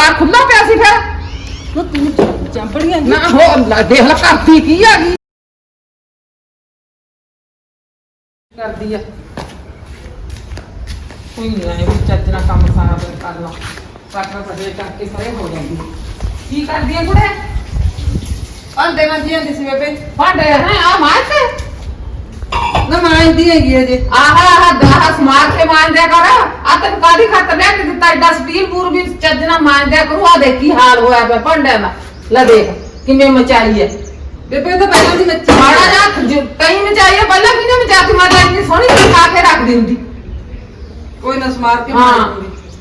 ਬਾਹਰ ਖੁੱਲਾ ਪਿਆ ਸੀ ਫਿਰ। ਨਾ ਤੂੰ ਚੰਪੜੀਆਂ ਨਾ ਹੋ ਲੈ, ਦੇਖ ਲੈ ਕਰਦੀ ਕੀ ਆ ਗਈ। ਕਰਦੀ ਆ। ਕੋਈ ਨਹੀਂ ਆਏ ਵੀ ਚੱਜ ਨਾਲ ਕੰਮ ਸਾਰਾ ਦਿਨ ਕਰ ਲਾ। ਪਾਟਾ ਸਜੇ ਕਰਕੇ ਸਰੇ ਹੋ ਜਾਂਦੀ। ਕੀ ਕਰਦੀ ਆ ਕੁੜੇ? ਆਂਦੇ ਨਾ ਜੀ ਆਂਦੀ ਸੀ ਬੇਬੇ। ਭਾਂਡੇ। ਹੈ ਆ ਮਾਰ ਤੇ ਨਾ ਮਾਂਜਦੀ ਹੈਗੀ ਅਜੇ ਆਹਾ ਆਹਾ ਦਾਹ ਸਮਾਰ ਕੇ ਮਾਂਜਿਆ ਕਰ। ਆ ਤੈਨੂੰ ਕਾਦੀ ਖਤਰ ਲੈ ਕੇ ਦਿੱਤਾ? ਐਡਾ ਸਟੀਲ ਪੂਰ ਵੀ ਚੱਜ ਨਾਲ ਮਾਂਜਿਆ ਕਰੂ। ਆ ਦੇਖ ਕੀ ਹਾਲ ਹੋਇਆ ਪਿਆ ਭਾਂਡਿਆਂ ਦਾ। ਲੈ ਦੇਖ ਕਿਵੇਂ ਮਚਾਈ ਹੈ ਬੇਬੇ ਤਾਂ ਪਹਿਲਾਂ ਦੀ ਮੱਛੀ ਮਾੜਾ ਜਾ ਕਈ ਮਚਾਈ ਹੈ ਪਹਿਲਾਂ ਕਿਹਨੇ ਮਚਾਤੀ? ਮਾਤਾ ਇੰਨੀ ਸੋਹਣੀ ਸੁਕਾ ਕੇ ਰੱਖ ਦਿੰਦੀ ਕੋਈ ਨਾ ਸਮਾਰ ਕੇ ਹਾਂ।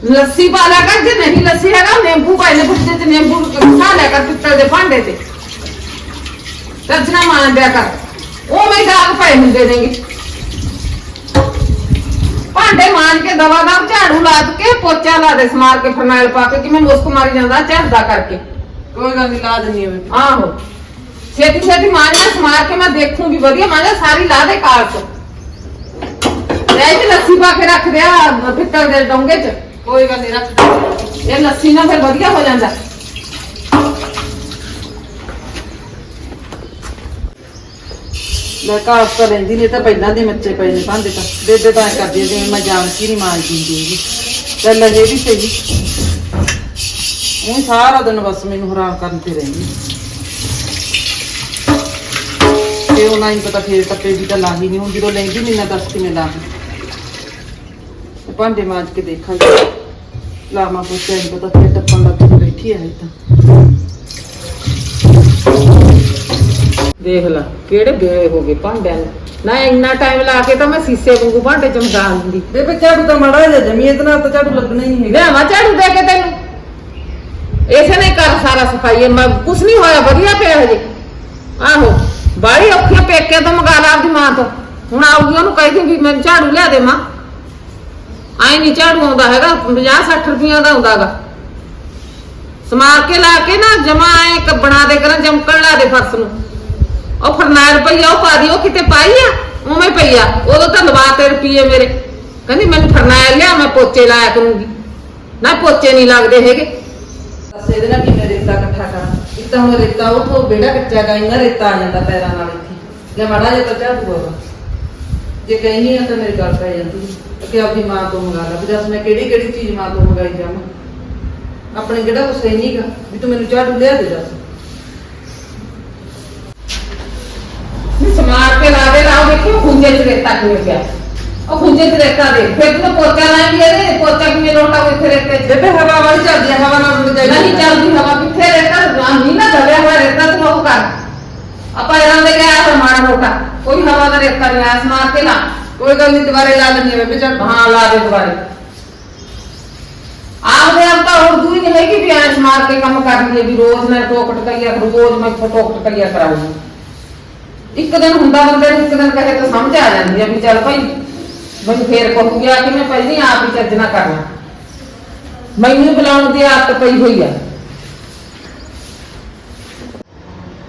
ਲੱਸੀ ਪਾ ਲਿਆ ਕਰ। ਜੇ ਨਹੀਂ ਲੱਸੀ ਹੈਗਾ ਨਿੰਬੂ ਪਾ ਲੈ। ਬੁੱਢੇ ਤੇ ਨਿੰਬੂ ਖਾ ਲਿਆ ਕਰ ਪਿੱਤਲ ਦੇ ਭਾਂਡੇ ਤੇ। ਰੱਜਣਾ ਮਾਂਜਿਆ ਕਰ। ਉਹ ਮੈਂ ਦਾਗ ਪਏ ਹੁੰਦੇ ਨੇਗੇ ਭਾਂਡੇ ਮਾਂਜ ਕੇ ਦਵਾ ਦਾ ਝਾੜੂ ਲਾ ਕੇ ਪੋਚਾ ਲਾ ਦੇ ਸਮਾਰ ਕੇ ਫਰਨਾਇਲ ਪਾ ਕੇ ਕਿਵੇਂ ਮੁਸਕ ਮਾਰੀ ਜਾਂਦਾ ਝੜਦਾ ਕਰਕੇ। ਕੋਈ ਗੱਲ ਨਹੀਂ ਲਾ ਦਿੰਨੀ ਆ ਬੇਬੇ ਆਹੋ। ਛੇਤੀ ਛੇਤੀ ਮਾਂਜਾ ਸਮਾਰ ਕੇ ਮੈਂ ਦੇਖੂੰਗੀ ਵਧੀਆ ਮਾਂਜਾ ਸਾਰੀ ਲਾ ਦੇ ਕਾਰ ਚ। ਲੈ ਇਹ ਲੱਸੀ ਪਾ ਕੇ ਰੱਖ ਦਿਆ ਪਿੱਤਲ ਦੇ ਡੋਂਗੇ ਚ। ਕੋਈ ਗੱਲ ਨਹੀਂ ਰੱਖ ਦੇ। ਇਹ ਲੱਸੀ ਨਾਲ ਫਿਰ ਵਧੀਆ ਹੋ ਜਾਂਦਾ। ਲੈ ਕਾਸ ਤਾਂ ਰਹਿੰਦੀ ਨਹੀਂ ਤਾਂ ਪਹਿਲਾਂ ਦੇ ਮੱਚੇ ਪਏ ਨੇ ਭਾਂਡੇ ਤਾਂ। ਬੇਬੇ ਤਾਂ ਐਂ ਕਰਦੀ ਆ ਜਿਵੇਂ ਮੈਂ ਜਾਣ ਕੀ ਨਹੀਂ ਮਾਂਜਦੀ ਹੁੰਦੀ ਹੈਗੀ। ਚੱਲ ਇਹ ਵੀ ਸਹੀ। ਉਹ ਸਾਰਾ ਦਿਨ ਬਸ ਮੈਨੂੰ ਹੈਰਾਨ ਕਰਨ ਤੇ ਰਹਿੰਦੀ। ਤੇ ਉਹ ਨਹੀਂ ਪਤਾ ਫੇਰ ਟੱਪੇ ਵੀ ਤਾਂ ਲਾਹੀ ਨਹੀਂ ਹੁਣ ਜਦੋਂ ਲੈਂਦੀ ਨਹੀਂ ਨਾ ਦੱਸ ਕਿਵੇਂ ਲਾਹੀ। ਤੇ ਭਾਂਡੇ ਮਾਂਜ ਕੇ ਦੇਖਾਂਗੇ ਲਾਮਾ ਪੁੱਛਿਆ ਨਹੀਂ ਪਤਾ, ਫੇਰ ਟੱਪਣ ਲੱਗ ਕੇ ਬੈਠੀ ਹੈ ਤਾਂ। ਦੇਖ ਲੈ ਕਿਹੜੇ ਗਏ ਹੋ ਗਏ ਭਾਂਡਿਆਂ ਨੂੰ। ਨਾ ਇੰਨਾ ਟਾਈਮ ਲਾ ਕੇ ਤਾਂ ਮੈਂ ਸੀਸੇ ਵਾਂਗੂ ਭਾਂਡੇ ਚਮਕਾ ਦਿੰਦੀ। ਬੇਬੇ ਝਾੜੂ ਤਾਂ ਮੜਾ ਜਾ ਜਮੀ ਨਾਲ ਤਾਂ ਝਾੜੂ ਲੱਗਣਾ ਹੀ ਨਹੀਂ। ਲਿਆਵਾਂ ਝਾੜੂ ਦੇ ਕੇ ਤੈਨੂੰ। ਇਸੇ ਨੇ ਕਰ ਸਾਰਾ ਸਫ਼ਾਈ ਮੈਂ ਕੁਛ ਨਹੀਂ ਹੋਇਆ ਵਧੀਆ ਪਿਆ ਹਜੇ। ਆਹੋ ਬਾੜੀ ਔਖੀਆਂ ਪੇਕੇ ਤੋਂ ਮੰਗਾ ਲਾ ਆਪਦੀ ਮਾਂ ਤੋਂ। ਹੁਣ ਆਊਗੀ ਉਹਨੂੰ ਕਹਿ ਦੀ ਵੀ ਮੈਨੂੰ ਝਾੜੂ ਲਿਆ ਦੇ ਮਾਂ। ਆਈ ਨਹੀਂ ਝਾੜੂ ਆਉਂਦਾ ਹੈਗਾ 50 60 ਰੁਪਈਆ ਦਾ ਆਉਂਦਾਗਾ ਸਮਾਰ ਕੇ ਲਾ ਕੇ ਨਾ ਜਮਾ ਐ ਕੱਬਣਾ ਦੇ ਕਰਾਂ ਜਮਕਣ ਲਾ ਦੇ ਫਰਸ ਨੂੰ। ਉਹ ਫਰਨਾਇਲ ਪਈ ਉਹ ਪਾ ਉਹ ਕਿਤੇ ਪਾਈ ਆ? ਉਵੇਂ ਪਈ ਉਦੋਂ ਤਾਂ ਤੇ ਰੁਪਈਏ ਮੇਰੇ। ਕਹਿੰਦੀ, ਮੈਨੂੰ ਫਰਨਾਇਲ ਲਿਆ, ਮੈਂ ਪੋਚੇ ਲਾਇਆ ਕਰੂੰਗੀ। ਨਾ, ਪੋਚੇ ਨਹੀਂ ਲੱਗਦੇ ਹੈਗੇ। ਬਸ ਇਹਦੇ ਨਾਲ ਕਿਵੇਂ ਰੇਤਾ ਇਕੱਠਾ ਕਰਾਂ? ਇੱਕ ਤਾਂ ਹੁਣ ਰੇਤਾ ਉਹ ਤੋਂ ਬੇੜਾ ਕੱਚਾ ਗਾ ਇੰਨਾ ਰੇਤਾ ਆ ਜਾਂਦਾ ਪੈਰਾਂ ਨਾਲ ਇੱਥੇ। ਲੈ ਮਾੜਾ ਜਿਹਾ ਤਾਂ ਝਾੜੂ ਆਵਾ ਜੇ ਕਹਿਨੀ ਆ ਤਾਂ ਮੇਰੀ ਗੱਲ ਪੈ ਜਾਂਦੀ। ਕਿ ਆਪਣੀ ਮਾਂ ਤੋਂ ਮੰਗਾ ਲਾ। ਵੀ ਦੱਸ ਮੈਂ ਕਿਹੜੀ ਕਿਹੜੀ ਚੀਜ਼ ਮਾਂ ਤੋਂ ਮੰਗਾਈ ਜਾਵਾਂ? ਆਪਣੇ ਕਿਹੜਾ ਕੁਛ ਹੈ ਨਹੀਂਗਾ ਵੀ ਤੂੰ ਮੈਨੂੰ ਝਾੜੂ ਲਿਆ ਦੇ ਦੱਸ। ਨਹੀਂ ਸਮਾਰ ਕੇ ਲਾ ਦੇ ਲਾਓ ਦੇਖੋ ਖੁੰਝੇ ਚ ਰੇਤਾ ਕਿਵੇਂ ਪਿਆ ਉਹ ਖੁੰਝੇ ਚ ਰੇਤਾ ਦੇ ਫਿਰ ਤੂੰ ਪੋਚਾ ਲਾਏਂਗੀ ਇਹਦੇ ਪੋਚਾ ਕਿਵੇਂ ਲੋਟਾ ਇੱਥੇ ਰੇਤੇ ਚ ਬੇਬੇ ਹਵਾ ਵਾਲੀ ਚੱਲਦੀ ਹੈ ਹਵਾ ਨਾਲ ਉੱਡ ਜਾਈ ਨਹੀਂ ਚੱਲਦੀ ਹਵਾ ਕਿੱਥੇ ਰੇਤਾ ਨਹੀਂ ਨਾ ਦਬਿਆ ਹੋਇਆ ਰੇਤਾ ਤੂੰ ਉਹ ਕਰ ਆਪਾਂ ਇਹਨਾਂ ਦੇ ਗਿਆ ਫਿਰ ਮਾੜਾ ਮੋਟਾ ਕੋਈ ਹਵਾ ਦਾ ਰੇਤਾ ਨਹੀਂ ਆਇਆ ਸਮਾਰ ਕੇ ਲਾ ਕੋਈ ਗੱਲ ਨਹੀਂ ਦੁਬਾਰੇ ਲਾ ਲੈਣੀ ਹੈ ਬੇਬੇ ਝਾੜੂ ਹਾਂ ਲਾ ਦੇ ਦੁਬਾਰੇ ਆਪਦੇ ਆਪ ਤਾਂ ਹੋਰ ਦੂਈ ਨਹੀਂ ਹੈਗੀ ਵੀ ਐਂ ਸਮਾਰ ਕੇ ਕੰਮ ਕਰਨੀ ਹੈ ਵੀ ਰੋਜ਼ ਮੈਂ ਟੋਕ ਟਕਈਆ ਕਰੂ ਰੋਜ਼ ਮੈਂ ਟੋਕ ਟਕਈਆ ਕਰਾਉਂਗੀ ਇੱਕ ਦਿਨ ਹੁੰਦਾ ਬੰਦੇ ਨੂੰ ਇੱਕ ਦਿਨ ਕਹੇ ਤਾਂ ਸਮਝ ਆ ਜਾਂਦੀ ਆ ਵੀ ਚੱਲ ਭਾਈ, ਮੈਨੂੰ ਫੇਰ ਕਹੂਗੀ ਆ ਕਿ ਮੈਂ ਪਹਿਲੀ ਆਪ ਹੀ ਚੱਜ ਕਰਨਾ। ਮੈਨੂੰ ਬੁਲਾਉਣ ਦੀ ਆਦਤ ਪਈ ਹੋਈ ਆ।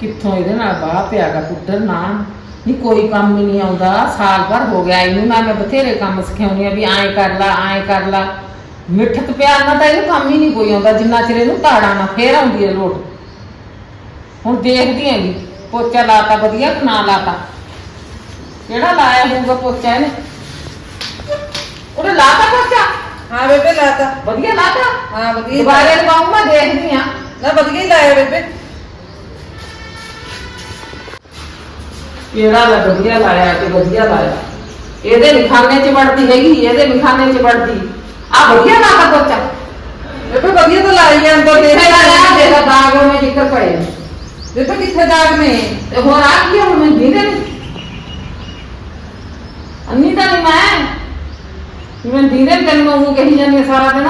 ਕਿੱਥੋਂ ਇਹਦੇ ਨਾਲ ਬਾਹ ਪਿਆਗਾ ਪੁੱਤਰ ਨਾ? ਨਹੀਂ ਕੋਈ ਕੰਮ ਹੀ ਨਹੀਂ ਆਉਂਦਾ। ਸਾਲ ਭਰ ਹੋ ਗਿਆ ਇਹਨੂੰ ਨਾ ਮੈਂ ਬਥੇਰੇ ਕੰਮ ਸਿਖਾਉਣੀ ਆ ਵੀ ਐਂ ਕਰ ਲਾ, ਐਂ ਕਰ ਲਾ। ਮਿੱਠਤ ਪਿਆਰ ਨਾਲ ਤਾਂ ਇਹਨੂੰ ਕੰਮ ਹੀ ਨਹੀਂ ਕੋਈ ਆਉਂਦਾ। ਜਿੰਨਾ ਚਿਰ ਇਹਨੂੰ ਤਾੜਾ ਨਾ ਫੇਰ ਆਉਂਦੀ ਹੈ ਲੋਟ। ਹੁਣ ਦੇਖਦੀ ਹੈਗੀ ਪੋਚਾ ਲਾਤਾ ਵਧੀਆ ਕਿ ਨਾ ਲਾਤਾ। ਕਿਹੜਾ ਲਾਇਆ ਹੋਊਗਾ ਪੋਚਾ ਇਹਨੇ? ਉਹਨੇ ਲਾਤਾ ਪੋਚਾ? ਹਾਂ ਬੇਬੇ ਲਾਤਾ। ਵਧੀਆ ਲਾਤਾ? ਹਾਂ ਵਧੀਆ ਹੀ ਦੁਬਾਰੇ ਲਾਇਆ। ਲਵਾਉਂ ਮੈਂ ਦੇਖਦੀ ਆ ਨਾ ਵਧੀਆ ਹੀ ਲਾਇਆ ਬੇਬੇ। ਕਿਹੜਾ ਲਾ ਵਧੀਆ ਲਾਇਆ ਤੇ ਵਧੀਆ ਲਾਇਆ। ਇਹਦੇ ਨਿਖਾਨੇ ਚ ਵੜਦੀ ਹੈਗੀ ਇਹਦੇ ਨਿਖਾਨੇ ਚ ਵੜਦੀ। ਆ ਵਧੀਆ ਲਾਤਾ ਪੋਚਾ। ਬੇਬੇ ਵਧੀਆ ਤਾਂ ਲਾਈ ਆ ਅੰਦਰ ਦੇਖ। ਕਿੱਥੇ ਲਾਇਆ ਜਿਹੜਾ ਦਾਗ ਉਹਨੇ ਜ਼ਿਕਰ ਪਏ ਨੇ। ਬੇਬੇ ਕਿੱਥੇ ਦਾਗ ਨੇ ਤੇ ਹੋਰ ਆ ਕੀ ਹੁਣ ਮੈਂ ਦੀਦੇ ਨਹੀਂ ਅੰਨੀ ਤਾਂ ਨਹੀਂ ਮੈਂ ਮੈਂ ਦੀਦੇ ਤੈਨੂੰ ਉਹ ਕਹੀ ਜਾਂਦੀ ਆ ਸਾਰਾ ਦਿਨ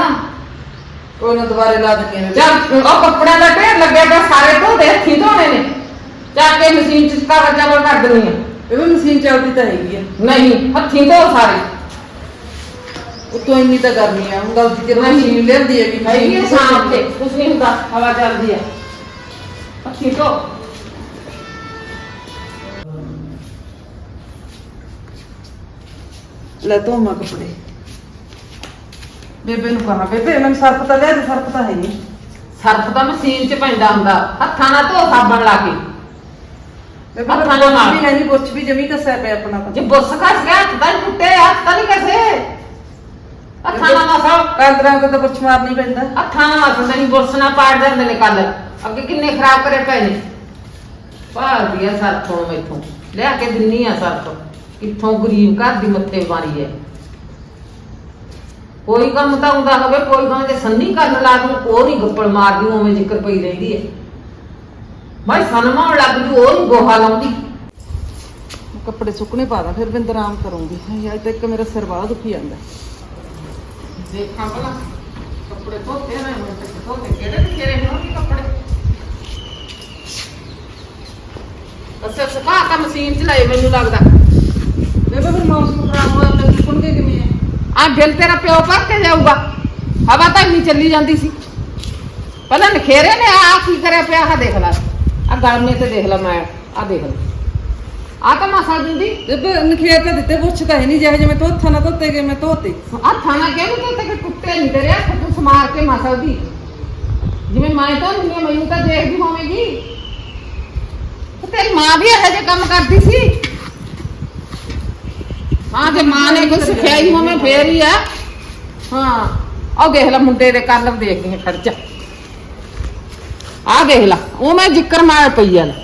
ਕੋਈ ਨਾ ਦੁਬਾਰੇ ਲਾ ਦਿੰਦੀ ਆ ਜਦ ਉਹ ਕੱਪੜਿਆਂ ਦਾ ਢੇਰ ਲੱਗਿਆ ਪਿਆ ਸਾਰੇ ਧੋਦੇ ਹੱਥੀ ਧੋਣੇ ਨੇ ਚੱਕ ਕੇ ਮਸ਼ੀਨ ਚ ਕਰ ਜਬਰ ਕਰ ਦਿੰਦੀ ਆ ਬੇਬੇ ਮਸ਼ੀਨ ਚੱਲਦੀ ਤਾਂ ਹੈਗੀ ਆ ਨਹੀਂ ਹੱਥੀ ਧੋ ਸਾਰੇ ਉਤੋਂ ਇੰਨੀ ਤਾਂ ਕਰਨੀ ਆ ਹੁਣ ਗਲਤੀ ਤੇ ਨਹੀਂ। ਮਸ਼ੀਨ ਲਿਆਂਦੀ ਹੈ ਵੀ ਹੈਗੀ ਆ ਮਸ਼ੀਨ ਸਾਹ ਤੇ ਕੁਝ ਨਹੀਂ ਹੁੰਦਾ ਹਵਾ ਚੱਲਦੀ ਆ ਧੋ ਲੈ ਧੋਮਾ ਕੱਪੜੇ। ਬੇਬੇ ਨੂੰ ਕਹਾ ਬੇਬੇ ਮੈਨੂੰ ਸਰਫ ਤਾਂ ਲਿਆ ਦੇ ਸਰਫ ਤਾਂ ਹੈ ਨਹੀਂ। ਸਰਫ ਤਾਂ ਮਸ਼ੀਨ 'ਚ ਪੈਂਦਾ ਹੁੰਦਾ। ਹੱਥਾਂ ਨਾਲ ਧੋ ਸਾਬਣ ਲਾ ਕੇ। ਬੇਬੇ ਹੱਥਾਂ ਬੁਰਸ਼ ਨਾਲ। ਵੀ ਹੈ ਨਹੀਂ ਬੁਰਸ਼ ਵੀ ਜਮੀ ਕੱਸਿਆ ਪਿਆ ਆਪਣਾ ਤਾਂ। ਜੇ ਬੁੱਸ ਖਸ ਗਿਆ ਹੱਥ ਤਾਂ ਨੀ ਟੁੱਟੇ ਹੱਥ ਤਾਂ ਨਹੀਂ ਕਸੇ। ਹੱਥਾਂ ਨਾਲ ਮਸਾ ਕਾਂਦਰਾਂ ਤੋਂ ਤਾਂ ਬੁਰਸ਼ ਮਾਰਨੀ ਪੈਂਦਾ। ਹੱਥਾਂ ਨਾਲ ਮਸਾ ਨਹੀਂ ਬੁੱਸ ਨਾਲ ਪਾੜ ਦਿੰਦੇ ਨੇ ਕੱਲ। ਅੱਗੇ ਕਿੰਨੇ ਖਰਾਬ ਕਰੇ ਪਏ ਨੇ? ਭਾਲ ਦਿਆ ਸਰਫ ਹੁਣ ਮੈਥੋਂ। ਲਿਆ ਕੇ ਦਿੰਨੀ ਆ ਸਰਫ ਕਿੱਥੋਂ ਗਰੀਬ ਘਰ ਦੀ ਮੱਥੇ ਮਾਰੀ ਹੈ ਕੋਈ ਕੰਮ ਤਾਂ ਹੁੰਦਾ ਹੋਵੇ ਕੋਈ ਕੰਮ ਜੇ ਸੰਨੀ ਕਰਨ ਲਾ ਦੂੰ ਉਹ ਨਹੀਂ ਗੱਪੜ ਮਾਰਦੀ ਉਵੇਂ ਜ਼ਿਕਰ ਪਈ ਰਹਿੰਦੀ ਹੈ ਮੈਂ ਸਨਮਾਉਣ ਲੱਗ ਜੂ ਉਹ ਨਹੀਂ ਗੋਹਾ ਲਾਉਂਦੀ। ਕੱਪੜੇ ਸੁੱਕਣੇ ਪਾ ਦਾਂ ਫਿਰ ਬਿੰਦ ਆਰਾਮ ਕਰੂੰਗੀ। ਹਾਏ ਅੱਜ ਤੱਕ ਮੇਰਾ ਸਿਰ ਬਾਹਰ ਦੁਖੀ ਜਾਂਦਾ। ਦੇਖਾਂ ਭਲਾ ਕੱਪੜੇ ਧੋਤੇ ਨੇ ਮੈਂ ਤੇ ਧੋਤੇ। ਕਿਹੜੇ ਤੇ ਤੇਰੇ ਹੋਣਗੇ ਕੱਪੜੇ ਅਸਲ ਸੁਕਾ ਤਾਂ ਮਸ਼ੀਨ ਚ ਲਾਏ ਮੈਨੂੰ ਲੱਗਦਾ। ਬੇਬੇ ਫਿਰ ਮੌਸਮ ਖਰਾਬ ਹੋਇਆ ਤਾਂ ਸੁੱਕਣਗੇ ਕਿਵੇਂ ਆ? ਬਿੱਲ ਤੇਰਾ ਪਿਓ ਭਰ ਕੇ ਜਾਊਗਾ। ਹਵਾ ਤਾਂ ਇੰਨੀ ਚੱਲੀ ਜਾਂਦੀ ਸੀ। ਪਹਿਲਾਂ ਨਖੇਰੇ ਨੇ ਆ ਕੀ ਕਰਿਆ ਪਿਆ ਆ ਦੇਖ ਲੈ। ਆ ਗਰਮੇ ਤੇ ਦੇਖ ਲੈ ਮੈਂ ਆ ਦੇਖ ਲੈ। ਆ ਤਾਂ ਮਸਾ ਦਿੰਦੀ। ਬੇਬੇ ਨਖੇਰ ਤਾਂ ਦਿੱਤੇ ਬੁਰਸ਼ ਤਾਂ ਹੈ ਨਹੀਂ ਜਿਹੇ ਜਿਵੇਂ ਹੱਥਾਂ ਨਾਲ ਧੋਤੇ ਗਏ ਮੈਂ ਧੋਤੇ। ਆ ਥਾਣਾ ਕਹਿੰਦੇ ਤੇ ਤੇ ਟੁੱਟੇ ਨਹੀਂ ਤੇਰੇ ਹੱਥ ਤੂੰ ਸਮਾਰ ਕੇ ਮਸਾ ਦੀ ਜਿਵੇਂ ਮੈਂ ਤਾਂ ਨਹੀਂ ਮੈਨੂੰ ਤਾਂ ਦੇਖਦੀ ਹੋਵੇਂਗੀ। ਤੇ ਤੇਰੀ ਮਾਂ ਵੀ ਇਹੋ ਜਿਹੇ ਕੰਮ ਕਰਦੀ ਸੀ। ਹਾਂ ਜੇ ਮਾਂ ਨੇ ਕੁਝ ਸਿੱਖਿਆ ਹੀ ਹੋਵੇ ਫੇਰ ਹੀ ਆ। ਹਾਂ ਆਹ ਦੇਖ ਲੈ ਮੁੰਡੇ ਦੇ ਕਲਰ ਦੇਖ ਕੇ ਜਾ। ਆਹ ਦੇਖ ਲੈ ਉਹ ਮੈਂ ਜ਼ਿਕਰ ਮਾਰ ਪਈ ਆ। ਲੈ।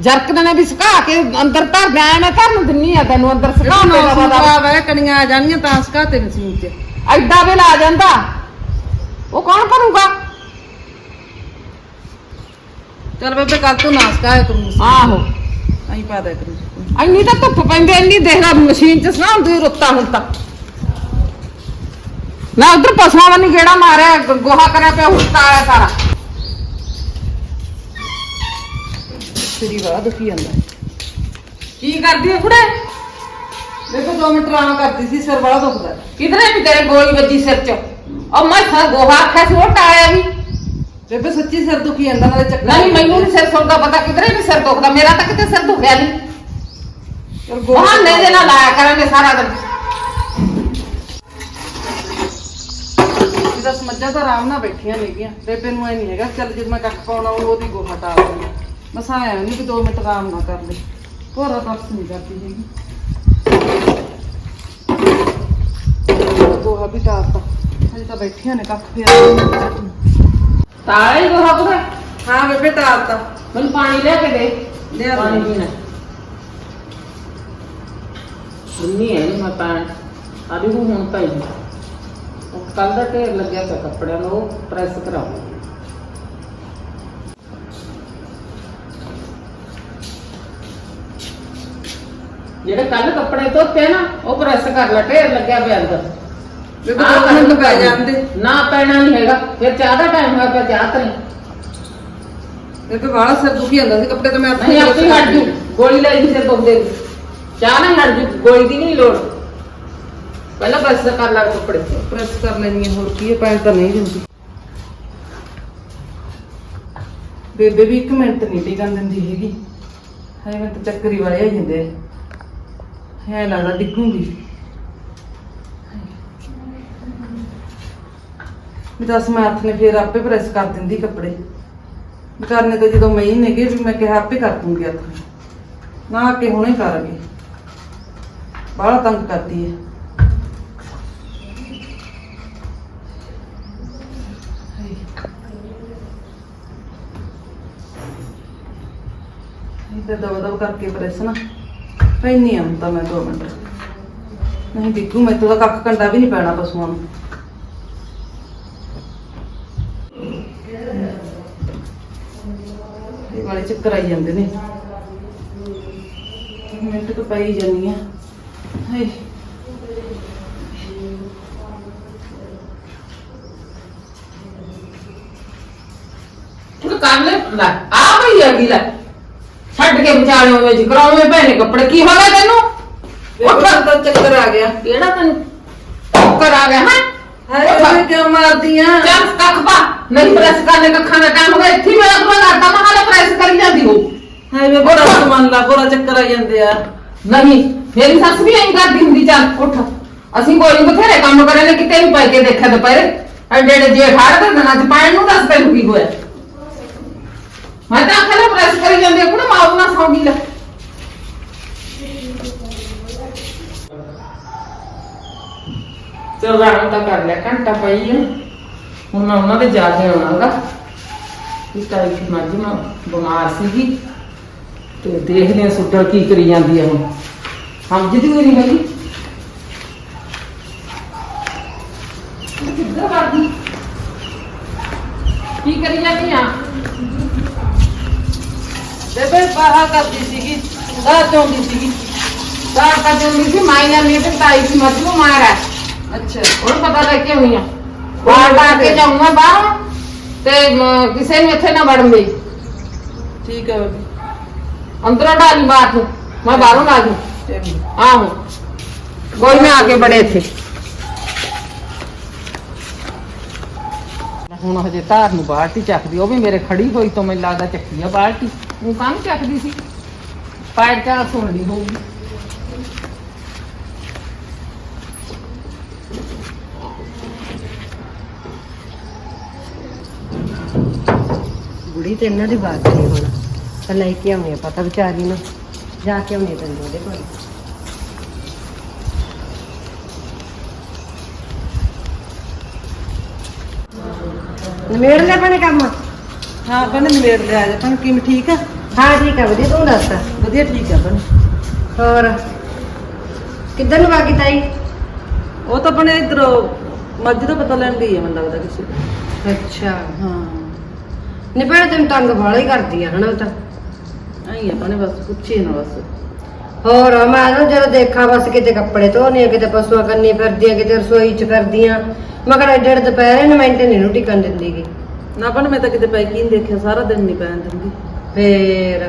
ਜਰਕ ਨੇ ਵੀ ਸੁਕਾ ਕੇ ਅੰਦਰ ਧਰ ਮੈਂ ਧਰਨ ਦਿੰਨੀ ਆ ਤੈਨੂੰ ਅੰਦਰ ਸੁਕਾ ਕੇ ਲਵਾ ਹੈ ਕਣੀਆਂ ਆ ਜਾਣਗੀਆਂ ਤਾਂ ਸਕਾਤੇ ਮਸ਼ੀਨ 'ਚ ਐਡਾ ਬਿੱਲ ਆ ਜਾਂਦਾ। ਉਹ ਕੌਣ ਭਰੂਗਾ? ਚਲ ਬੇਬੇ ਕੱਲ ਤੋਂ ਨਾ ਸਕਾਇਆ ਕਰੂੰ ਆਹੋ। ਆਈ ਪਾ ਦਿਆ ਕਰੂੰ। ਇੰਨੀ ਤਾਂ ਧੁੱਪ ਪੈਂਦੀ ਐ, ਇੰਨੀ ਦੇਖ ਲੈ ਮਸ਼ੀਨ ਚ ਸਨਾਉਂਦੀ ਰੁੱਤਾ ਹੁਣ ਤਾਂ। ਨਾ ਉਧਰ ਪਸ਼ੂਆਂ ਵਾਲੀ ਗੇੜਾ ਮਾਰਿਆ ਗ- ਗੋਹਾ ਕਰਿਆ ਪਿਆ ਹੁੱਤਾ ਆਇਆ ਸਾਰਾ। ਸਰੀ ਬਾਹਰ ਦੁਖੀ ਜਾਂਦਾ। ਕੀ ਕਰਦੀ ਐ ਕੁੜੇ? ਦੇਖੋ 2 ਮਿੰਟ ਆਰਾਮ ਕਰਦੀ ਸੀ ਸਿਰ ਵਾਲਾ ਦੁਖਦਾ। ਕਿਧਰੇ ਵੀ ਤੇਰੇ ਗੋਲੀ ਵੱਜੀ ਸਿਰ ਚ। ਉਹ ਮੈਂ ਸਾ ਗੋਹਾ ਆਖਿਆ ਸੀ ਉਹ ਟਾਇਆ ਵੀ ਬੇਬੇ ਸੱਚੀ ਸਿਰ ਦੁਖੀ ਜਾਂਦਾ ਨਾਲੇ ਚੱਕਰ ਨਹੀਂ ਮੈਨੂੰ ਨਹੀਂ ਸਿਰ ਸੁਣਦਾ ਪਤਾ ਕਿਧਰੇ ਵੀ ਸਿਰ ਦੁਖਦਾ ਮੇਰਾ ਤਾਂ ਕਿਤੇ ਸਿਰ ਦੁਖਿਆ ਨਹੀਂ ਚਲ ਗੋਹਾ ਬਹਾਨੇ ਦੇ ਨਾਲ ਕਰਾਂਗੇ ਸਾਰਾ ਦਿਨ। ਦਸ ਮੱਝਾਂ ਤਾਂ ਆਰਾਮ ਨਾਲ ਬੈਠੀਆਂ ਨੇਗੀਆਂ। ਬੇਬੇ ਨੂੰ ਐ ਨਹੀਂ ਹੈਗਾ ਚੱਲ ਜਦ ਮੈਂ ਕੱਖ ਪਾਉਣਾ ਉਹ ਉਹਦੀ ਗੋਹਾ ਟਾਲ ਦਿੰਦੀ। ਮਸਾਂ ਆਇਆ ਨਹੀਂ ਕਿ 2 ਮਿੰਟ ਆਰਾਮ ਨਾ ਕਰ ਲੈ। ਹੋਰਾ ਤਰਸ ਨਹੀਂ ਕਰਦੀ ਹੈਗੀ। ਗੋਹਾ ਵੀ ਟਾਲਤਾ ਹਜੇ ਤਾਂ ਬੈਠੀਆਂ ਨੇ ਕੱਖ ਫੇਰ ਤਾਲਾ ਹੀ ਗੋਹਾ ਕੁੜੇ ਹਾਂ ਬੇਬੇ ਟਾਲਤਾ ਮੈਨੂੰ ਪਾਣੀ ਲਿਆ ਕੇ ਦੇ। ਲਿਆ ਦੇ। ਪਾਣੀ ਪੀਣਾ। ਨਹੀਂ ਹੈ ਨੀ ਮੈਂ ਪਾਣ ਆਦੀ ਨੂੰ ਹੁਣ ਤਾਂ ਹੀ ਉਹ ਕੱਲ ਦਾ ਢੇਰ ਲੱਗਿਆ ਪਿਆ ਕੱਪੜਿਆਂ ਨੂੰ ਉਹ ਪ੍ਰੈਸ ਕਰਾਉ ਜਿਹੜੇ ਕੱਲ ਕੱਪੜੇ ਧੋਤੇ ਨਾ ਉਹ ਪ੍ਰੈਸ ਕਰ ਲੈ ਢੇਰ ਲੱਗਿਆ ਪਿਆ ਅੰਦਰ। ਬੇਬੇ ਆਹ ਦੋ ਮਿੰਟ ਕਰ ਪੈ ਲਓ। ਜਾਂਦੇ। ਨਾ ਪੈਣਾ ਨਹੀਂ ਹੈਗਾ ਫਿਰ ਚਾਹ ਦਾ ਟਾਈਮ ਹੋਇਆ ਪਿਆ ਚਾਹ ਤਾਂ ਨਹੀਂ। ਬੇਬੇ ਵਾਲਾ ਸਿਰ ਦੁਖੀ ਜਾਂਦਾ ਸੀ ਕੱਪੜੇ ਤਾਂ ਮੈਂ ਨਹੀਂ ਆਪੇ ਹਟ ਜੂ ਗੋਲੀ ਲੈ ਜੀ ਤੇ ਦੁਖਦੇ ਚਾਹ ਨਹੀਂ ਹਟ ਜੂ ਗੋਲੀ ਦੀ ਨਹੀਂ ਲੋੜ। ਪਹਿਲਾਂ ਪ੍ਰੈਸ ਕਰ ਲੈ ਕੱਪੜੇ। ਪ੍ਰੈਸ ਕਰ ਲੈਣੀ ਹੈ ਹੋਰ ਕੀ ਹੈ ਪੈਰ ਤਾਂ ਨਹੀਂ ਦਿੰਦੀ। ਬੇਬੇ ਵੀ ਇੱਕ ਮਿੰਟ ਨਹੀਂ ਟਿਕਣ ਦਿੰਦੀ ਹੈਗੀ। ਹਾਏ ਮੈਂ ਤਾਂ ਚੱਕਰੀ ਵਾਲੇ ਆ ਜਾਂਦੇ। ਹੈ ਲੱਗਦਾ ਡਿੱਗੂਗੀ। ਵੀ ਦਸ ਮੈਂ ਹੱਥ ਨੇ ਫੇਰ ਆਪੇ ਪ੍ਰੈਸ ਕਰ ਦਿੰਦੀ ਕੱਪੜੇ। ਵੀ ਕਰਨੇ ਤਾਂ ਜਦੋਂ ਮੈਂ ਹੀ ਨੇਗੇ ਵੀ ਮੈਂ ਕਿਹਾ ਆਪੇ ਕਰ ਦੂੰਗੀ ਹੱਥ ਨਾਲ। ਨਾ ਕਿ ਹੁਣੇ ਕਰ ਕਰਾਂਗੇ ਬਾਹਲਾ ਤੰਗ ਕਰਦੀ ਹੈ ਇੱਧਰ ਦਵਾ ਦਵਾ ਕਰਕੇ ਪ੍ਰੈਸ ਨਾ ਪੈਣੀ ਆ ਹੁਣ ਤਾਂ ਮੈਂ 2 ਮਿੰਟ। ਨਹੀਂ ਡਿੱਗੂ ਮੈਂ ਤਾਂ ਕੱਖ ਕੰਡਾ ਵੀ ਨਹੀਂ ਪੈਣਾ ਪਸ਼ੂਆਂ ਨੂੰ। ਵਾਲੇ ਚੱਕਰ ਆਈ ਜਾਂਦੇ ਨੇ। ਮਿੰਟ ਤੋਂ ਪਈ ਜਾਂਦੀ ਆ। ਹਾਏ। ਤੂੰ ਕਰ ਲੈ ਲੈ ਆ ਭਈ ਆ ਲੈ। ਛੱਡ ਕੇ ਵਿਚਾਲੇ ਹੋਵੇ ਜੀ ਕਰਾਉਵੇਂ ਭੈਣੇ ਕੱਪੜੇ। ਕੀ ਹੋ ਗਿਆ ਤੈਨੂੰ? ਉੱਠ। ਤਾਂ ਚੱਕਰ ਆ ਗਿਆ। ਕਿਹੜਾ ਤੈਨੂੰ? ਚੱਕਰ ਆ ਗਿਆ ਹਾਂ? ਹਾਏ ਕਿਉਂ ਮਾਰਦੀ ਆ? ਚੱਲ ਕੱਖ ਪਾ। ਨਹੀਂ ਪ੍ਰੈਸ ਕਰਨੇ ਕੱਖਾਂ ਦਾ ਟਾਈਮ ਹੋ ਗਿਆ ਇੱਥੇ ਮੇਰਾ ਕੋਲ ਕਰਦਾ ਮੈਂ ਹਾਲੇ ਪ੍ਰੈਸ ਕਰੀ ਜਾਂਦੀ ਹੋ ਹਾਏ ਮੈਂ ਬੜਾ ਮੰਨ ਚੱਕਰ ਆ ਜਾਂਦੇ ਆ। ਨਹੀਂ, ਮੇਰੀ ਸੱਸ ਵੀ ਐਂ ਕਰਦੀ ਹੁੰਦੀ, ਚੱਲ ਉੱਠ। ਅਸੀਂ ਕੋਈ ਨੀ ਬਥੇਰੇ ਕੰਮ ਕਰੇ ਨੇ ਕਿਤੇ ਵੀ ਪੈ ਕੇ ਦੇਖਿਆ ਦੁਪਹਿਰੇ। ਐਡੇ ਐਡੇ ਜੇ ਠਾੜ ਦੇ ਦਿਨਾਂ ਚ ਪਾਣ ਨੂੰ ਦੱਸ ਤੈਨੂੰ ਕੀ ਹੋਇਆ। ਮੈਂ ਤਾਂ ਆਖਿਆ ਨਾ ਪ੍ਰੈਸ ਕਰੀ ਜਾਂਦੀ ਆ, ਕੁੜਾ ਮਾਉ ਨਾ ਸੌਂਗੀ ਲੈ ਚਲ ਰਾਣ ਤਾਂ ਕਰ ਲਿਆ, ਘੰਟਾ ਪਈ ਆ। ਹੁਣ ਮੈਂ ਉਹਨਾਂ ਦੇ ਜਾ ਕੇ ਆਉਣਾਗਾ। ਇਸ ਤਾਈ ਦੀ ਮੱਝ ਮੈਂ ਬਿਮਾਰ ਸੀਗੀ। ਤੇ ਦੇਖਦੇ ਆ ਸੁੱਟਰ ਕੀ ਕਰੀ ਜਾਂਦੀ ਹੈ ਹੁਣ। ਸਮਝਦੀ ਹੋਈ ਨਹੀਂ ਹੈਗੀ। ਕਿੱਧਰ ਕੀ ਕਰੀ ਜਾਂਦੀ ਆ? ਬੇਬੇ ਬਾਹਾ ਕਰਦੀ ਸੀਗੀ ਦਾ ਚੋਂਦੀ ਸੀਗੀ। ਤਾਂ ਕਾ ਜੁੰਦੀ ਸੀ ਮਾਇਨਾ ਨੇ ਤੇ ਤਾਈ ਦੀ ਨੂੰ ਮਾਰਾ ਅੱਛਾ। ਹੁਣ ਪਤਾ ਲੈ ਕੇ ਹੋਈ ਆ ਬਾਹਰ ਆ ਕੇ ਜਾਊਂਗਾ ਬਾਹਰ ਤੇ ਮ, ਕਿਸੇ ਨੂੰ ਇੱਥੇ ਨਾ ਵੜਨ ਦੇ। ਠੀਕ ਹੈ ਬੇਬੇ। ਅੰਦਰੋਂ ਡਾਲੀ ਬਾਤ ਮੈਂ ਬਾਹਰੋਂ ਲਾ ਦੂੰ। ਆਹੋ। ਕੋਈ ਮੈਂ ਆ ਕੇ ਬੜੇ ਇੱਥੇ। ਹੁਣ ਹਜੇ ਧਾਰ ਨੂੰ ਬਾਲਟੀ ਚੱਕਦੀ, ਉਹ ਵੀ ਮੇਰੇ ਖੜੀ ਹੋਈ ਤੋਂ ਮੈਨੂੰ ਲੱਗਦਾ ਚੱਕੀ ਆ ਬਾਲਟੀ। ਉਹ ਕੰਮ ਚੱਕਦੀ ਸੀ? ਪੈਰ ਚਾਲ ਸੁਣਦੀ ਹੋਊਗੀ। ਬੁੜੀ ਤੇ ਇਹਨਾਂ ਦੀ ਬਾਤ ਨਹੀਂ ਹੁਣ। ਤਾਂ ਲੈ ਕੇ ਆਉਣੀ ਆ ਪਤਾ ਵਿਚਾਰੀ ਨੂੰ ਜਾ ਕੇ ਆਉਣੀ ਤੈਨੂੰ ਉਹਦੇ ਕੋਲ। ਨਿਮੇੜ ਲੈ ਬਣੇ ਕੰਮ? ਹਾਂ ਭੈਣੇ ਨਵੇੜ ਲਿਆ ਜਾ ਭੈਣ ਕਿਵੇਂ ਠੀਕ ਆ? ਹਾਂ ਠੀਕ ਆ ਵਧੀਆ ਤੂੰ ਦੱਸ। ਵਧੀਆ ਠੀਕ ਆ ਭੈਣੇ। ਹੋਰ? ਕਿੱਧਰ ਨੂੰ ਬਾਕੀ ਤਾਈ? ਉਹ ਤਾਂ ਭੈਣੇ ਇਧਰ ਮੱਝ ਦਾ ਪਤਾ ਲੈਣ ਗਈ ਹੈ ਮੈਨੂੰ ਲੱਗਦਾ ਕਿਸੇ। ਅੱਛਾ। ਹਾਂ। ਨਿਪੜ ਤੈਨੂੰ ਤੰਗ ਬਾਲਾ ਹੀ ਕਰਦੀ ਆ ਹਨਾ ਉਹ ਤਾਂ। ਆਈ ਆ ਭੈਣੇ ਬਸ ਪੁੱਛੀ ਨਾ ਬਸ। ਹੋਰ ਮੈਂ ਨਾ ਜਦੋਂ ਦੇਖਾਂ ਬਸ ਕਿਤੇ ਕੱਪੜੇ ਧੋਣੇ ਕਿਤੇ ਪਸ਼ੂਆਂ ਕੰਨੀ ਫਿਰਦੀਆਂ ਕਿਤੇ ਰਸੋਈ ਚ ਫਿਰਦੀਆਂ। ਮਗਰ ਐਡੇ ਐਡੇ ਦੁਪਹਿਰੇ ਨੂੰ ਮੈਂ ਨਹੀਂ ਰੋਟੀ ਕਰਨ ਦਿੰਦੀ ਗੀ। ਨਾ ਭੈਣੇ ਮੈਂ ਤਾਂ ਕਿਤੇ ਪੈ ਕੀ ਦੇਖਿਆ ਸਾਰਾ ਦਿਨ ਨਹੀਂ ਪੈਣ ਦਿੰਦੀ। ਫੇਰ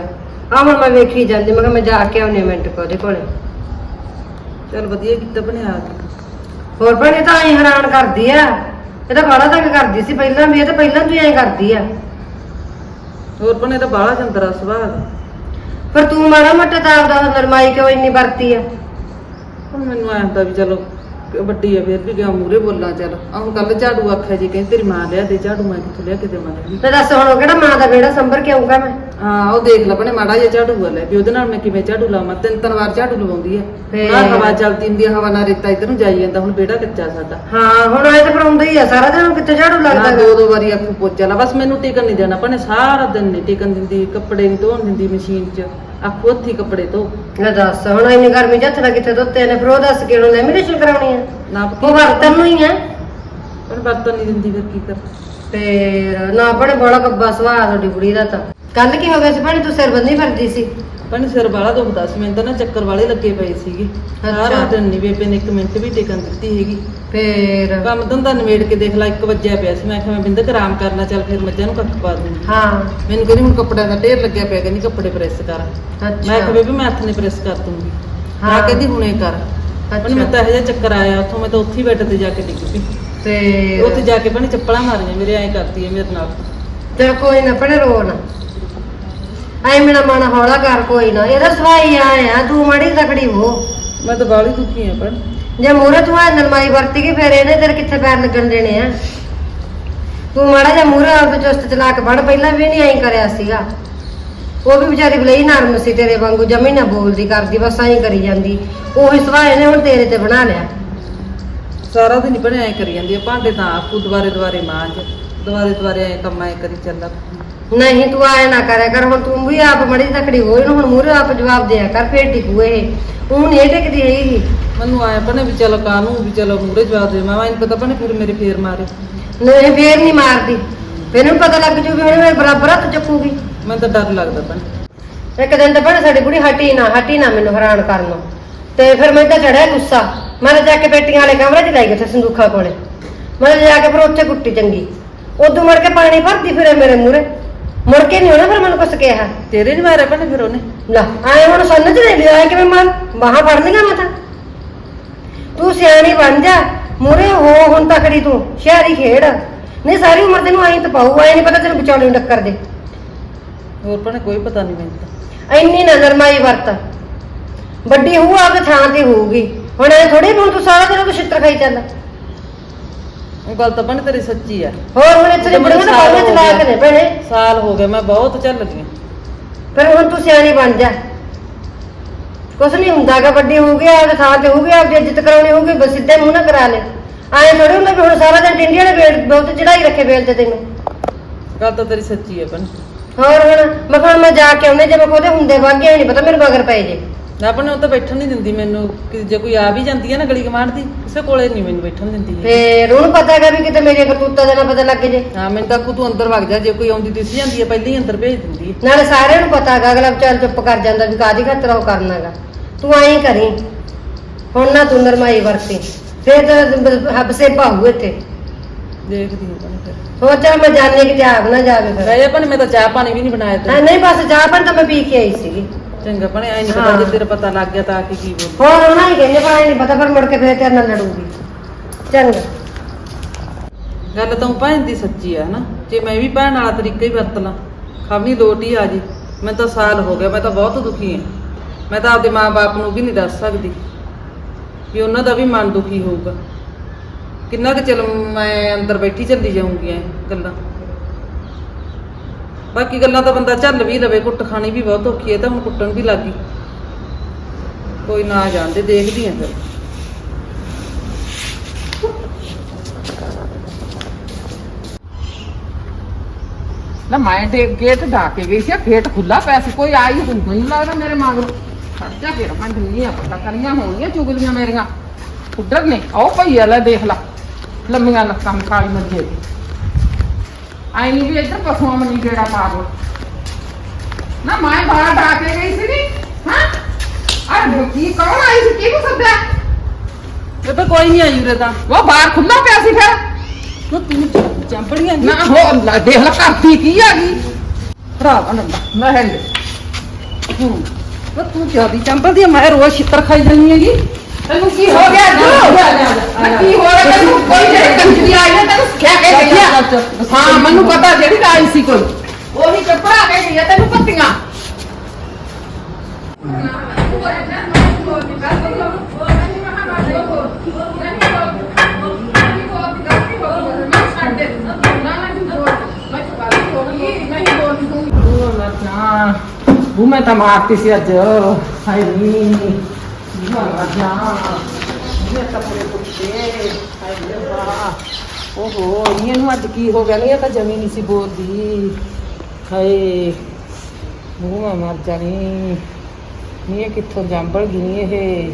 ਆ ਹੁਣ ਮੈਂ ਵੇਖੀ ਜਾਂਦੀ ਮੈਂ ਕਿਹਾ ਮੈਂ ਜਾ ਕੇ ਆਉਣੀ ਮਿੰਟ ਕੋ ਉਹਦੇ ਕੋਲੇ। ਚਲ ਵਧੀਆ ਕੀਤਾ ਭੈਣੇ ਆ ਕੇ। ਹੋਰ ਬਣੇ ਤਾਂ ਐਂ ਹੈਰਾਨ ਕਰਦੀ ਆ। ਇਹ ਤਾਂ ਬੜਾ ਤੰਗ ਕਰਦੀ ਸੀ ਪਹਿਲਾਂ ਵੀ ਇਹ ਤਾਂ ਪਹਿਲਾਂ ਤੋਂ ਹੀ ਐਂ ਕਰਦੀ ਆ। ਹੋਰ ਭੈਣੇ ਤਾਂ ਬਾਹਲਾ ਚੰਦਰਾ ਸੁਭਾਅ ਦਾ ਪਰ ਤੂੰ ਮਾੜਾ ਮੋਟਾ ਤਾਂ ਆਪਦਾ ਨਰਮਾਈ ਕਿਉਂ ਇੰਨੀ ਵਰਤੀ ਆ? ਹੁਣ ਮੈਨੂੰ ਐਂ ਹੁੰਦਾ ਵੀ ਚਲੋ ਵੱਡੀ ਆ ਫਿਰ ਵੀ ਗਿਆ ਮੂਰੇ ਬੋਲਾਂ ਚੱਲ। ਆਹ ਕੱਲ ਝਾੜੂ ਆਖਿਆ ਜੀ ਕਹਿੰਦੀ ਤੇਰੀ ਮਾਂ ਲਿਆ ਦੇ ਝਾੜੂ ਮੈਂ ਕਿੱਥੋਂ ਲਿਆ ਕੇ ਦੇਵਾਂਗੀ ਤੇ ਦੱਸ ਹੁਣ ਉਹ ਕਿਹੜਾ ਮਾਂ ਦਾ ਵਿਹੜਾ ਸੰਭਰ ਕੇ ਆਊਗਾ ਮੈਂ? ਹਾਂ ਉਹ ਦੇਖ ਲੈ ਭੈਣੇ ਮਾੜਾ ਜਿਹਾ ਝਾੜੂ ਵਾਲਾ ਵੀ ਉਹਦੇ ਨਾਲ ਮੈਂ ਕਿਵੇਂ ਝਾੜੂ ਲਾਵਾਂ? ਤਿੰਨ ਤਿੰਨ ਵਾਰ ਝਾੜੂ ਲਵਾਉਂਦੀ ਹੈ ਫੇਰ? ਨਾ ਹਵਾ ਚੱਲਦੀ ਹੁੰਦੀ ਹਵਾ ਨਾਲ ਰੇਤਾ ਇੱਧਰ ਨੂੰ ਜਾਈ ਜਾਂਦਾ ਹੁਣ ਬੇੜਾ ਕੱਚਾ ਸਾਡਾ। ਹਾਂ ਹੁਣ ਐ ਤਾਂ ਪਰਾਉਂਦਾ ਹੀ ਆ ਸਾਰਾ ਦਿਨ ਕਿੱਥੇ ਝਾੜੂ ਲੱਗਦਾ? ਦੋ ਦੋ ਵਾਰੀ ਅੱਖ ਪੋਚਾ ਲਾ ਬਸ ਮੈਨੂੰ ਟਿਕਣ ਨਹੀਂ ਦੇਣਾ ਭੈਣੇ ਸਾਰਾ ਦਿਨ ਨਹੀਂ ਟਿਕਣ ਦਿੰਦੀ ਕੱਪੜੇ ਨਹੀਂ ਧੋਣ ਦਿੰਦੀ ਮਸ਼ੀਨ 'ਚ। ਅੱਖ ਉੱਥੇ ਹੀ ਕੱਪੜੇ ਧੋ। ਲੈ ਦੱਸ ਹੁਣ ਇੰਨੀ ਗਰਮੀ ਚ ਹੱਥ ਨਾਲ ਕਿੱਥੇ ਧੋਤੇ ਨੇ? ਫਿਰ ਉਹ ਦੱਸ ਕੇ ਉਹਨੂੰ ਲੈਮੀਨੇਸ਼ਨ ਕਰਾਉਣੀ ਆ? ਨਾ ਉਹ ਵਰਤਨ ਨੂੰ ਹੀ ਆ। ਭੈਣੇ ਬਰਤਨ ਨਹੀਂ ਦਿੰਦੀ ਫਿਰ ਕੀ ਕਰ? ਫੇਰ ਨਾ ਬੜੇ ਬੜਾ ਕੱਬਾ ਸੁਭਾਅ ਤੁਹਾਡੀ ਬੁੜੀ ਦਾ ਤਾਂ। ਕੱਲ ਕੀ ਹੋ ਗਿਆ ਸੀ ਭੈਣੇ? ਤੂੰ ਸਿਰ ਬੰਨੀ ਫਿਰਦੀ ਸੀ। ਭੈਣੇ ਸਿਰ ਵਾਲਾ ਦੁਖਦਾ ਸੀ ਮੈਨੂੰ ਤਾਂ ਨਾ ਚੱਕਰ ਵਾਲੇ ਲੱਗੇ ਪਏ ਸੀਗੇ। ਸਾਰਾ ਅੱਛਾ। ਦਿਨ ਨਹੀਂ ਬੇਬੇ ਨੇ ਇੱਕ ਮਿੰਟ ਵੀ ਟਿਕਣ ਦਿੱਤੀ ਹੈਗੀ ਫੇਰ? ਕੰਮ ਧੰਦਾ ਨਿਬੇੜ ਕੇ ਦੇਖ ਲੈ 1 ਵਜਿਆ ਪਿਆ ਸੀ। ਮੈਂ ਕਿਹਾ ਮੈਂ ਬਿੰਦਕ ਆਰਾਮ ਕਰਨਾ ਚੱਲ ਫਿਰ ਮੱਝਾਂ ਨੂੰ ਕੱਖ ਪਾ ਦੂੰਗੀ। ਹਾਂ। ਮੈਨੂੰ ਕਹਿੰਦੀ ਹੁਣ ਕੱਪੜਿਆਂ ਦਾ ਢੇਰ ਲੱਗਿਆ ਪਿਆ ਕਹਿੰਦੀ ਕੱਪੜੇ ਪ੍ਰੈਸ ਕਰ। ਮੈਂ ਕਿਹਾ ਅੱਛਾ ਬੇਬੀ ਮੈਂ ਹੱਥ ਨੇ ਪ੍ਰੈਸ ਕਰ ਦੂੰਗੀ। ਹਾਂ। ਕਹਿੰਦੀ ਹੁਣੇ ਕਰ। ਪਰ ਮੈਂ ਅੱਛਾ। ਤਾਂ ਇਹੋ ਜਿਹਾ ਚੱਕਰ ਆਇਆ ਉੱਥੋਂ ਮੈਂ ਤਾਂ ਉੱਥੇ ਬੈੱਡ ਤੇ ਜਾ ਕੇ ਡਿੱਗ ਪਈ। ਤੇ ਉੱਥੇ ਜਾ ਕੇ ਭੈਣੇ ਚੱਪਲਾਂ ਮਾਰੀਆਂ ਮੇਰੇ ਐਂ ਕਰਦੀ ਹੈ ਮੇਰੇ ਨਾਲ। ਤੇ ਕੋਈ ਨਾ ਭੈਣੇ ਰੋ ਨਾ। ਐ ਮੇਰਾ ਮਨ ਹੌਲਾ ਕਰ ਕੋਈ ਨਾ। ਇਹਦਾ ਸਵਾਈ ਆਇਆ ਤੂੰ ਮੜੀ ਤਕੜੀ ਹੋ। ਮੈਂ ਤਾਂ ਬਾਹਲੀ ਦੁਖੀ ਆ ਭੈਣ। ਜੇ ਮੂਹਰੇ ਤੂੰ ਐ ਨਰਮਾਈ ਵਰਤੀ ਗਈ ਫਿਰ ਇਹਨੇ ਤੇਰੇ ਕਿੱਥੇ ਪੈਰ ਲੱਗਣ ਦੇਣੇ ਆ? ਤੂੰ ਮਾੜਾ ਜਿਹਾ ਮੂਹਰੇ ਆਪ ਚੁਸਤ ਚਲਾ ਕੇ ਫੜ ਪਹਿਲਾਂ ਵੀ ਨਹੀਂ ਐਂ ਕਰਿਆ ਸੀਗਾ। ਉਹ ਵੀ ਵਿਚਾਰੀ ਬਲਈ ਨਰਮ ਸੀ ਤੇਰੇ ਵਾਂਗੂ ਜਮੀ ਨਾ ਬੋਲਦੀ ਕਰਦੀ ਬਸ ਐਂ ਕਰੀ ਜਾਂਦੀ। ਉਹੀ ਸੁਭਾਅ ਇਹਨੇ ਹੁਣ ਤੇਰੇ ਤੇ ਬਣਾ ਲਿਆ। ਸਾਰਾ ਦਿਨ ਹੀ ਐਂ ਕਰੀ ਜਾਂਦੀ ਆ ਭਾਂਡੇ ਤਾਂ ਆਪੂ ਦੁਬਾਰੇ ਦੁਬਾਰੇ ਮਾਂਜ। ਦੁਬਾਰੇ ਦੁਬਾਰੇ ਐਂ ਕੰਮ ਐਂ ਕਰੀ ਚੱਲਦਾ। ਨਹੀਂ ਤੂੰ ਆਏ ਨਾ ਕਰਿਆ ਕਰ ਹੁਣ ਤੂੰ ਵੀ ਆਪ ਮੜੀ ਤਕੜੀ ਹੋ ਇਹਨੂੰ ਹੁਣ ਮੂਹਰੇ ਆਪ ਜਵਾਬ ਦਿਆ ਕਰ ਫੇਰ ਟਿਕੂ ਇਹ। ਉਹ ਨਹੀਂ ਟਿਕਦੀ ਹੈਗੀ। ਮੈਨੂੰ ਆਇਆ ਭੈਣੇ ਵੀ ਚਲੋ ਕਾਹਨੂੰ ਵੀ ਚਲੋ ਮੂਰੇ ਜਵਾਬ ਦੇ ਮੈਂ ਨਹੀਂ ਪਤਾ ਭੈਣੇ ਫਿਰ ਮੇਰੇ ਫੇਰ ਮਾਰੇ। ਨਹੀਂ ਫੇਰ ਨਹੀਂ ਮਾਰਦੀ। ਫੇਰ ਇਹਨੂੰ ਪਤਾ ਲੱਗ ਜੂ ਵੀ ਹੁਣ ਮੇਰੇ ਬਰਾਬਰ ਹੱਥ ਚੱਕੂਗੀ। ਮੈਨੂੰ ਤਾਂ ਡਰ ਲੱਗਦਾ ਭੈਣੇ। ਇੱਕ ਦਿਨ ਤਾਂ ਭੈਣੇ ਸਾਡੀ ਕੁੜੀ ਹਟੀ ਨਾ ਹਟੀ ਨਾ ਮੈਨੂੰ ਹੈਰਾਨ ਕਰਨ ਤੇ ਫਿਰ ਮੈਨੂੰ ਤਾਂ ਚੜਿਆ ਗੁੱਸਾ। ਮੈਂ ਜਾ ਕੇ ਪੇਟੀਆਂ ਵਾਲੇ ਕਮਰੇ 'ਚ ਲੈ ਗਈ ਉੱਥੇ ਸੰਦੂਖਾਂ ਕੋਲੇ। ਮੈਂ ਜਾ ਕੇ ਫਿਰ ਉੱਥੇ ਕੁੱਟੀ ਚੰਗੀ। ਉਦੋਂ ਮੁੜ ਕੇ ਪਾਣੀ ਭਰਦੀ ਫਿਰੇ ਮੇਰੇ ਮੂਹਰੇ। ਮੁੜ ਕੇ ਨਹੀਂ ਹੋਣਾ ਫਿਰ ਮੈਨੂੰ ਕੁਛ ਕਿਹਾ। ਤੇਰੇ ਨਹੀਂ ਮਾਰਿਆ ਭੈਣੇ ਫਿਰ ਉਹਨੇ? ਲੈ ਆਏ ਹੁਣ ਸੁਣ ਚ ਲੈ ਲਿਆ ਕਿਵੇਂ ਮਾਰ ਬਾਹਾਂ ਫੜਨੀਆਂ ਮੈਂ ਤਾਂ। ਤੂੰ ਸਿਆਣੀ ਬਣ ਜਾ ਮੂਰੇ ਹੋ ਹੁਣ ਤੱਕੜੀ ਤੂੰ ਸ਼ਹਿਰੀ ਖੇਡ। ਨਹੀਂ ਸਾਰੀ ਉਮਰ ਤੈਨੂੰ ਆਈ ਤਪਾਊ ਆਏ ਨਹੀਂ ਪਤਾ ਤੈਨੂੰ ਵਿਚਾਲੇ ਨੂੰ ਟੱਕਰ ਦੇ। ਹੋਰ ਭੈਣੇ ਕੋਈ ਪਤਾ ਨਹੀਂ ਮੈਨੂੰ ਤਾਂ। ਇੰਨੀ ਨਾ ਨਰਮਾਈ ਵਰਤ। ਵੱਡੀ ਹੋਊ ਆਪਦੇ ਥਾਂ ਤੇ ਹੋਊਗੀ। ਹੁਣ ਐ ਥੋੜੀ ਹੁਣ ਤੂੰ ਸਾਰਾ ਦਿਨ ਉਹ ਛਿੱਤਰ ਖਾਈ ਚੱਲ ਉਹ ਗੱਲ ਤਾਂ ਬਣ ਤੇਰੀ ਸੱਚੀ ਆ। ਹੋਰ ਹੁਣ ਇੱਥੇ ਦੇ ਬੜੀਆਂ ਨਾ ਬਾਹਰ ਚਲਾ ਕੇ ਨੇ ਭੈਣੇ। ਸਾਲ ਹੋ ਗਏ ਮੈਂ ਬਹੁਤ ਚੱਲ ਗਈ। ਫਿਰ ਹੁਣ ਤੂੰ ਸਿਆਣੀ ਬਣ ਜਾ। ਕੁਛ ਨਹੀਂ ਹੁੰਦਾਗਾ ਵੱਡੀ ਹੋ ਗਿਆ ਉਹਦੇ ਥਾਂ ਤੇ ਹੋ ਗਿਆ ਆਪਦੀ ਇੱਜ਼ਤ ਕਰਾਉਣੀ ਹੋਊਗੀ ਬਸ ਸਿੱਧੇ ਮੂੰਹ ਨਾ ਕਰਾ ਲੈ। ਐਂ ਥੋੜੀ ਹੁੰਦਾ ਵੀ ਹੁਣ ਸਾਰਾ ਦਿਨ ਟਿੰਡੀਆਂ ਨੇ ਵੇਲ ਬਹੁਤ ਚੜਾਈ ਰੱਖੇ ਵੇਲ ਤੇ ਤੈਨੂੰ। ਗੱਲ ਤਾਂ ਤੇਰੀ ਸੱਚੀ ਹੈ ਬਣ ਹੋਰ ਹੁਣ ਮੈਂ ਕਿਹਾ ਹੁਣ ਮੈਂ ਜਾ ਕੇ ਆਉਣੇ ਜੇ ਮੈਂ ਉਹਦੇ ਹੁੰਦੇ ਵਾਗੇ ਨਹੀਂ ਪਤਾ ਮੇਰੇ ਮਗਰ ਪਏ ਜੇ। ਆਪਣੇ ਉਹ ਤਾਂ ਬੈਠਣ ਨਹੀਂ ਦਿੰਦੀ ਮੈਨੂੰ ਕਿ ਜੇ ਕੋਈ ਆ ਵੀ ਜਾਂਦੀ ਹੈ ਨਾ ਗਲੀ ਕਮਾਂਡ ਦੀ ਕਿਸੇ ਕੋਲੇ ਨਹੀਂ ਮੈਨੂੰ ਬੈਠਣ ਦਿੰਦੀ ਹੈ ਫੇਰ ਉਹਨੂੰ ਪਤਾ ਹੈਗਾ ਵੀ ਕਿਤੇ ਮੇਰੀਆਂ ਕਰਤੂਤਾਂ ਦਾ ਨਾ ਪਤਾ ਲੱਗ ਜੇ। ਹਾਂ ਮੈਨੂੰ ਤਾਂ ਕੋ ਤੂੰ ਅੰਦਰ ਵਗ ਜਾ ਜੇ ਕੋਈ ਆਉਂਦੀ ਦਿਸ ਜਾਂਦੀ ਹੈ ਪਹਿਲਾਂ ਹੀ ਅੰਦਰ ਭੇਜ ਦਿੰਦੀ ਹੈ। ਨਾਲੇ ਸਾਰਿਆਂ ਨੂੰ ਪਤਾ ਹੈਗਾ ਅਗਲਾ ਵਿਚਾਰ ਚੁੱਪ ਕਰ ਜਾਂਦਾ ਵੀ ਕਾਦੀ ਖਾਤਰ ਉਹ ਕਰਨਾਗਾ ਤੂੰ ਐਂ ਕਰੀ ਹੁਣ ਨਾ ਤੂੰ ਨਰਮਾਈ ਵਰਤੀ ਫੇਰ ਤਾਂ ਹਬਸੇ ਪਾਹੂ ਇੱਥੇ। ਦੇਖਦੀ ਹਾਂ ਬਣ ਫਿਰ। ਹੋਰ ਚੱਲ ਮੈਂ ਜਾਣੇ ਕਿ ਜਾਗ ਨਾ ਜਾਵੇ ਫਿਰ। ਗਏ ਭਣ ਮੈਂ ਤਾਂ ਚਾਹ ਪਾਣੀ ਵੀ ਨਹੀਂ ਬਣਾਇਆ ਤੇ। ਨਹੀਂ ਬਸ ਚਾਹ ਪਾਣੀ ਤਾਂ ਮੈਂ ਪੀ ਕੇ ਆਈ ਸੀਗੀ। ਚੰਗਾ ਭਣੇ ਐ ਨਹੀਂ। ਪਤਾ ਜੇ ਤੇਰਾ ਪਤਾ ਲੱਗ ਗਿਆ ਤਾਂ ਕੇ ਕੀ ਬੋਲ। ਹੋਰ ਉਹਨਾਂ ਹੀ ਕਹਿੰਦੇ ਪਰ ਨਹੀਂ ਪਤਾ ਪਰ ਮੁੜ ਕੇ ਫੇਰ ਤੇਰੇ ਨਾਲ ਲੜੂਗੀ। ਚੰਗਾ। ਗੱਲ ਤਾਂ ਭੈਣ ਦੀ ਸੱਚੀ ਆ ਨਾ ਜੇ ਮੈਂ ਵੀ ਭੈਣ ਵਾਲਾ ਤਰੀਕਾ ਹੀ ਵਰਤ ਲਾਂ ਖਾਵੀ ਲੋਟ ਹੀ ਆ ਜੀ। ਮੈਂ ਤਾਂ ਸਾਲ ਹੋ ਗਿਆ ਮੈਂ ਤਾਂ ਬਹੁਤ ਦੁਖੀ ਹਾਂ ਮੈਂ ਤਾਂ ਆਪਦੇ ਮਾਪੇ ਨੂੰ ਵੀ ਨਹੀਂ ਦੱਸ ਸਕਦੀ ਵੀ ਉਹਨਾਂ ਦਾ ਵੀ ਮਨ ਦੁਖੀ ਹੋਊਗਾ। ਕਿੰਨਾ ਕੁ ਚਿਰ ਮੈਂ ਅੰਦਰ ਬੈਠੀ ਚੱਲੀ ਜਾਊਂਗੀ ਐ ਗੱਲਾਂ? ਬਾਕੀ ਗੱਲਾਂ ਤਾਂ ਬੰਦਾ ਝੱਲ ਵੀ ਲਵੇ, ਕੁੱਟ ਖਾਣੀ ਵੀ ਬਹੁਤ ਔਖੀ ਹੈ, ਤਾਂ ਹੁਣ ਕੁੱਟਣ ਵੀ ਲੱਗੀ ਕੋਈ ਨਾ ਜਾਣਦੇ, ਦੇਖਦੀ ਆ ਫਿਰ। ਨਾ ਮੈਂ ਦੇ ਗੇਟ ਢਾ ਕੇ ਗਈ ਸੀ ਗੇਟ ਖੁੱਲਾ ਪਿਆ ਸੀ, ਕੋਈ ਆਈ ਹੁਣ ਨਹੀਂ ਲੱਗਦਾ ਮੇਰੇ ਮਗਰ। ਖੜ ਫਿਰ, ਮੈਂ ਦੁਨੀਆ ਪਤਾ ਕਰੀਆਂ ਹੋਣੀਆਂ ਚੁਗਲੀਆਂ ਮੇਰੀਆਂ। ਉੱਧਰ ਨੇ, ਆਓ ਭਈਆ, ਲੈ ਦੇਖ ਲਾ, ਲੰਮੀਆਂ ਲੱਤਾਂ ਕਾਲੀ ਮੱਝੇ ਆਈ ਨਹੀਂ ਵੀ ਇੱਧਰ ਪਸ਼ੂਆਂ ਮਨੀ ਗੇੜਾ ਪਾ ਦੋ। ਨਾ ਮੈਂ ਬਾਹਰ ਢਾ ਕੇ ਗਈ ਸੀ ਨੀ ਹਾਂ ਅਰੇ ਕੀ ਕੌਣ ਆਈ ਸੀ ਕਿਹਨੂੰ ਸੱਦਿਆ? ਬੇਬੇ ਕੋਈ ਨਹੀਂ ਆਈ ਉਰੇ ਤਾਂ। ਉਹ ਬਾਹਰ ਖੁੱਲਾ ਪਿਆ ਸੀ ਫਿਰ। ਨਾ ਤੂੰ ਚੰਪੜੀਆਂ ਨਾ ਹੋ ਲੈ ਦੇਖ ਲੈ ਕਰਦੀ ਕੀ ਆ ਗਈ। ਭਰਾਵਾ ਨੰਦਾ ਮੈਂ ਹੈਂਡ ਹੂੰ ਤੂੰ। ਜਿਆਦੀ ਚੰਪਲਦੀ ਆ ਮੈਂ ਰੋਜ਼ ਛਿੱਤਰ ਖਾਈ ਜਾਂਦੀ ਹੈਗੀ। ਤੈਨੂੰ ਕੀ ਹੋ ਗਿਆ ਮੈਂ ਕੀ ਹੋ ਗਿਆ ਤੈਨੂੰ ਕੋਈ ਜਿਹੜੀ ਕੰਜਰੀ ਆਈ ਹੈ ਤੈਨੂੰ ਕਿਆ ਕਹਿ ਗਈ ਆ ਹਾਂ ਮੈਨੂੰ ਪਤਾ ਜਿਹੜੀ ਤਾਂ ਆਈ ਸੀ ਕੋਈ। ਉਹੀ ਚੱਪੜਾ ਕੇ ਗਈ ਆ ਤੈਨੂੰ ਪੱਤੀਆਂ। ਉਹ ਮੈਂ ਤਾਂ ਮਾਰਤੀ ਸੀ ਅੱਜ। ਹਾਏ ਨੀ। ਮਾਰ ਓਹੋ, ਇਹਨੂੰ ਅੱਜ ਕੀ ਹੋ ਗਿਆ? ਨਹੀਂ, ਇਹ ਤਾਂ ਜਮੀ ਨਹੀਂ ਸੀ ਬੋਲਦੀ। ਹਾਏ ਮੂੰਹ ਮਰ ਜਾਣੀ। ਨੀ ਇਹ ਕਿੱਥੋਂ ਜੰਬਲ ਗਈ ਇਹ?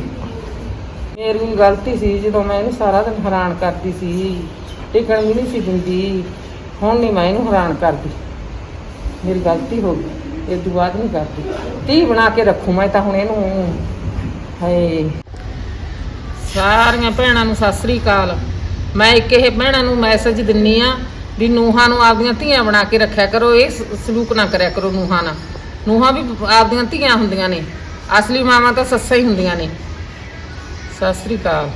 ਮੇਰੀ ਗਲਤੀ ਸੀ, ਜਦੋਂ ਮੈਂ ਇਹਨੂੰ ਸਾਰਾ ਦਿਨ ਹੈਰਾਨ ਕਰਦੀ ਸੀ। ਟਿਕਣ ਵੀ ਨਹੀਂ ਸੀ ਦਿੰਦੀ। ਹੁਣ ਨਹੀਂ ਮੈਂ ਇਹਨੂੰ ਹੈਰਾਨ ਕਰਦੀ। ਮੇਰੀ ਗਲਤੀ ਹੋ ਗਈ। ਇਹ ਤੋਂ ਬਾਅਦ ਨਹੀਂ ਕਰਦੀ। ਤੀ ਬਣਾ ਕੇ ਰੱਖੂ ਮੈਂ ਤਾਂ ਹੁਣ ਇਹਨੂੰ। ਹਾਏ। ਸਾਰੀਆਂ ਭੈਣਾਂ ਨੂੰ ਸਤਿ ਸ੍ਰੀ ਅਕਾਲ। ਮੈਂ ਇੱਕ ਇਹ ਭੈਣਾਂ ਨੂੰ ਮੈਸੇਜ ਦਿੰਨੀ ਆ ਵੀ ਨੂਹਾਂ ਨੂੰ ਆਪਦੀਆਂ ਧੀਆਂ ਬਣਾ ਕੇ ਰੱਖਿਆ ਕਰੋ, ਇਹ ਸਲੂਕ ਨਾ ਕਰਿਆ ਕਰੋ ਨੂਹਾਂ ਨਾਲ। ਨੂਹਾਂ ਵੀ ਆਪਦੀਆਂ ਧੀਆਂ ਹੁੰਦੀਆਂ ਨੇ। ਅਸਲੀ ਮਾਵਾਂ ਤਾਂ ਸੱਸਾਂ ਹੀ ਹੁੰਦੀਆਂ ਨੇ। ਸਤਿ ਸ੍ਰੀ ਅਕਾਲ।